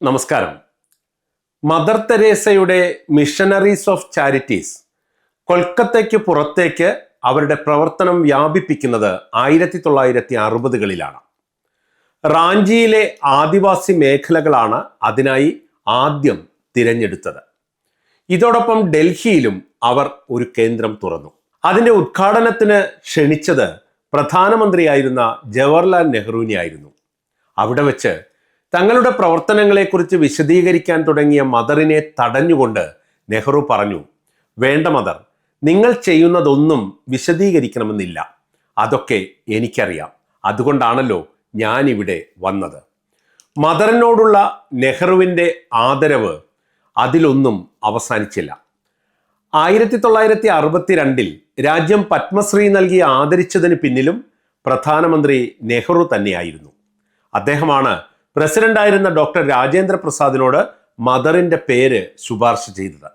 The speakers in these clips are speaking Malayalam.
നമസ്കാരം. മദർ തെരേസയുടെ മിഷനറീസ് ഓഫ് ചാരിറ്റീസ് കൊൽക്കത്തയ്ക്ക് പുറത്തേക്ക് അവരുടെ പ്രവർത്തനം വ്യാപിപ്പിക്കുന്നത് ആയിരത്തി തൊള്ളായിരത്തി അറുപതുകളിലാണ് റാഞ്ചിയിലെ ആദിവാസി മേഖലകളാണ് അതിനായി ആദ്യം തിരഞ്ഞെടുത്തത്. ഇതോടൊപ്പം ഡൽഹിയിലും അവർ ഒരു കേന്ദ്രം തുറന്നു. അതിന്റെ ഉദ്ഘാടനത്തിന് ക്ഷണിച്ചത് പ്രധാനമന്ത്രിയായിരുന്ന ജവഹർലാൽ നെഹ്റുവിനെയായിരുന്നു. അവിടെ വെച്ച് തങ്ങളുടെ പ്രവർത്തനങ്ങളെക്കുറിച്ച് വിശദീകരിക്കാൻ തുടങ്ങിയ മദറിനെ തടഞ്ഞുകൊണ്ട് നെഹ്റു പറഞ്ഞു വേണ്ട മദർ നിങ്ങൾ ചെയ്യുന്നതൊന്നും വിശദീകരിക്കണമെന്നില്ല. അതൊക്കെ എനിക്കറിയാം. അതുകൊണ്ടാണല്ലോ ഞാനിവിടെ വന്നത്. മദറിനോടുള്ള നെഹ്റുവിന്റെ ആദരവ് അതിലൊന്നും അവസാനിച്ചില്ല. ആയിരത്തി തൊള്ളായിരത്തി അറുപത്തിരണ്ടിൽ രാജ്യം പത്മശ്രീ നൽകി ആദരിച്ചതിന് പിന്നിലും പ്രധാനമന്ത്രി നെഹ്റു തന്നെയായിരുന്നു. അദ്ദേഹമാണ് പ്രസിഡന്റായിരുന്ന ഡോക്ടർ രാജേന്ദ്ര പ്രസാദിനോട് മദറിന്റെ പേര് ശുപാർശ ചെയ്തത്.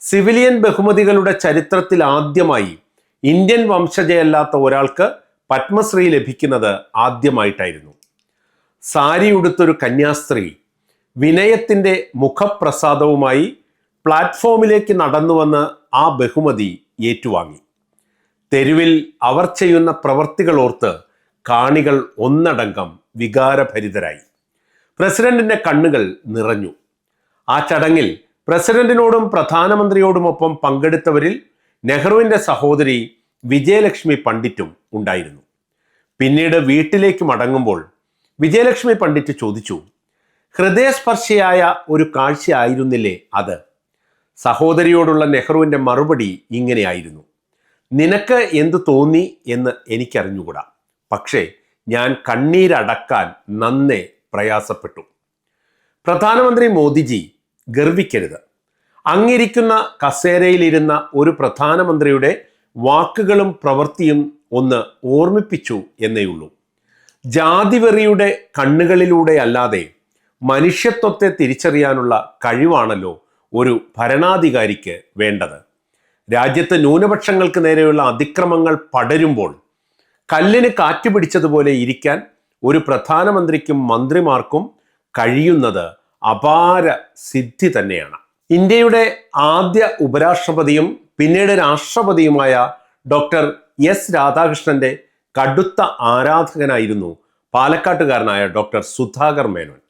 സിവിലിയൻ ബഹുമതികളുടെ ചരിത്രത്തിൽ ആദ്യമായി ഇന്ത്യൻ വംശജയല്ലാത്ത ഒരാൾക്ക് പത്മശ്രീ ലഭിക്കുന്നത് ആദ്യമായിട്ടായിരുന്നു. സാരി ഉടുത്തൊരു കന്യാസ്ത്രീ വിനയത്തിന്റെ മുഖപ്രസാദവുമായി പ്ലാറ്റ്ഫോമിലേക്ക് നടന്നുവന്ന് ആ ബഹുമതി ഏറ്റുവാങ്ങി. തെരുവിൽ അവർ ചെയ്യുന്ന പ്രവർത്തികൾ ഓർത്ത് കാണികൾ ഒന്നടങ്കം വികാരഭരിതരായി. പ്രസിഡന്റിന്റെ കണ്ണുകൾ നിറഞ്ഞു. ആ ചടങ്ങിൽ പ്രസിഡന്റിനോടും പ്രധാനമന്ത്രിയോടുമൊപ്പം പങ്കെടുത്തവരിൽ നെഹ്റുവിന്റെ സഹോദരി വിജയലക്ഷ്മി പണ്ഡിറ്റും ഉണ്ടായിരുന്നു. പിന്നീട് വീട്ടിലേക്ക് മടങ്ങുമ്പോൾ വിജയലക്ഷ്മി പണ്ഡിറ്റ് ചോദിച്ചു ഹൃദയസ്പർശിയായ ഒരു കാഴ്ചയായിരുന്നില്ലേ അത്? സഹോദരിയോടുള്ള നെഹ്റുവിന്റെ മറുപടി ഇങ്ങനെയായിരുന്നു. നിനക്ക് എന്തു തോന്നി എന്ന് എനിക്കറിഞ്ഞുകൂടാ. പക്ഷേ ഞാൻ കണ്ണീരടക്കാൻ നന്നേ പ്രയാസപ്പെട്ടു. പ്രധാനമന്ത്രി മോദിജി ഗർവിക്കരുത്. അങ്ങിരിക്കുന്ന കസേരയിലിരുന്ന ഒരു പ്രധാനമന്ത്രിയുടെ വാക്കുകളും പ്രവൃത്തിയും ഒന്ന് ഓർമ്മിപ്പിച്ചു എന്നേയുള്ളൂ. ജാതിവെറിയുടെ കണ്ണുകളിലൂടെ അല്ലാതെ മനുഷ്യത്വത്തെ തിരിച്ചറിയാനുള്ള കഴിവാണല്ലോ ഒരു ഭരണാധികാരിക്ക് വേണ്ടത്. രാജ്യത്ത് ന്യൂനപക്ഷങ്ങൾക്ക് നേരെയുള്ള അതിക്രമങ്ങൾ പടരുമ്പോൾ കല്ലിന് കാറ്റുപിടിച്ചതുപോലെ ഇരിക്കാൻ ഒരു പ്രധാനമന്ത്രിക്കും മന്ത്രിമാർക്കും കഴിയുന്നത് അപാര സിദ്ധി തന്നെയാണ്. ഇന്ത്യയുടെ ആദ്യ ഉപരാഷ്ട്രപതിയും പിന്നീട് രാഷ്ട്രപതിയുമായ ഡോക്ടർ എസ് രാധാകൃഷ്ണന്റെ കടുത്ത ആരാധകനായിരുന്നു പാലക്കാട്ടുകാരനായ doctor Sudhakar Menon.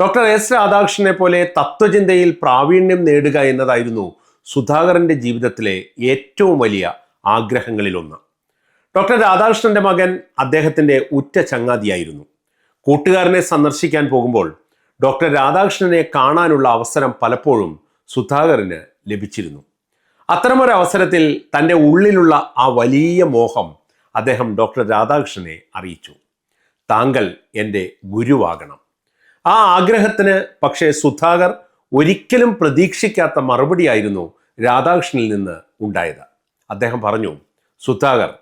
Doctor S രാധാകൃഷ്ണനെ പോലെ തത്വചിന്തയിൽ പ്രാവീണ്യം നേടുക എന്നതായിരുന്നു സുധാകരന്റെ ജീവിതത്തിലെ ഏറ്റവും വലിയ ആഗ്രഹങ്ങളിലൊന്ന്. ഡോക്ടർ രാധാകൃഷ്ണന്റെ മകൻ അദ്ദേഹത്തിന്റെ ഉറ്റ ചങ്ങാതിയായിരുന്നു. കൂട്ടുകാരനെ സന്ദർശിക്കാൻ പോകുമ്പോൾ ഡോക്ടർ രാധാകൃഷ്ണനെ കാണാനുള്ള അവസരം പലപ്പോഴും സുധാകരന് ലഭിച്ചിരുന്നു. അത്തരമൊരു അവസരത്തിൽ തന്റെ ഉള്ളിലുള്ള ആ വലിയ മോഹം അദ്ദേഹം ഡോക്ടർ രാധാകൃഷ്ണനെ അറിയിച്ചു. താങ്കൾ എന്റെ ഗുരുവാകണം. ആ ആഗ്രഹത്തിന് പക്ഷേ സുധാകർ ഒരിക്കലും പ്രതീക്ഷിക്കാത്ത മറുപടിയായിരുന്നു രാധാകൃഷ്ണനിൽ നിന്ന് ഉണ്ടായത്. അദ്ദേഹം പറഞ്ഞു സുധാകർ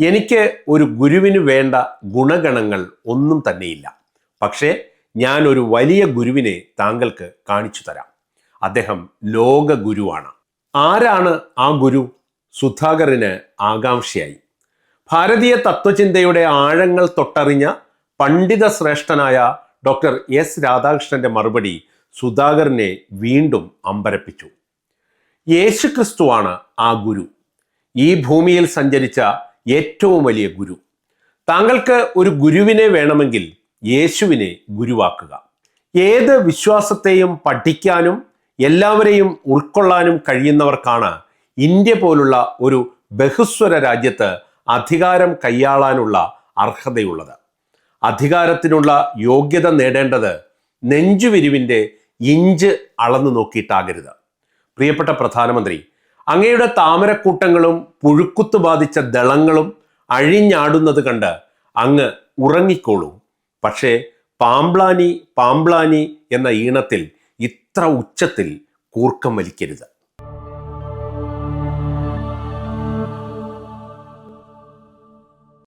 എനിക്ക് ഒരു ഗുരുവിന് വേണ്ട ഗുണഗണങ്ങൾ ഒന്നും തന്നെയില്ല. പക്ഷേ ഞാൻ ഒരു വലിയ ഗുരുവിനെ താങ്കൾക്ക് കാണിച്ചു തരാം. അദ്ദേഹം ലോക ഗുരുവാണ്. ആരാണ് ആ ഗുരു? സുധാകറിന് ആകാംക്ഷയായി. ഭാരതീയ തത്വചിന്തയുടെ ആഴങ്ങൾ തൊട്ടറിഞ്ഞ പണ്ഡിത ശ്രേഷ്ഠനായ ഡോക്ടർ എസ് രാധാകൃഷ്ണന്റെ മറുപടി സുധാകരനെ വീണ്ടും അമ്പരപ്പിച്ചു. യേശുക്രിസ്തുവാണ് ആ ഗുരു. ഈ ഭൂമിയിൽ സഞ്ചരിച്ച ഏറ്റവും വലിയ ഗുരു. താങ്കൾക്ക് ഒരു ഗുരുവിനെ വേണമെങ്കിൽ യേശുവിനെ ഗുരുവാക്കുക. ഏത് വിശ്വാസത്തെയും പഠിക്കാനും എല്ലാവരെയും ഉൾക്കൊള്ളാനും കഴിയുന്നവർക്കാണ് ഇന്ത്യ പോലുള്ള ഒരു ബഹുസ്വര രാജ്യത്ത് അധികാരം കൈയാളാനുള്ള അർഹതയുള്ളത്. അധികാരത്തിനുള്ള യോഗ്യത നേടേണ്ടത് നെഞ്ചുവിരിവിന്റെ ഇഞ്ച് അളന്നു നോക്കിയിട്ടാകരുത്. പ്രിയപ്പെട്ട പ്രധാനമന്ത്രി അങ്ങയുടെ താമരക്കൂട്ടങ്ങളും പുഴുക്കുത്തു ബാധിച്ച ദളങ്ങളും അഴിഞ്ഞാടുന്നത് കണ്ട് അങ്ങ് ഉറങ്ങിക്കോളൂ. പക്ഷേ പാംപ്ലാനി പാംപ്ലാനി എന്ന ഈണത്തിൽ ഇത്ര ഉച്ചത്തിൽ കൂർക്കം വലിക്കരുത്.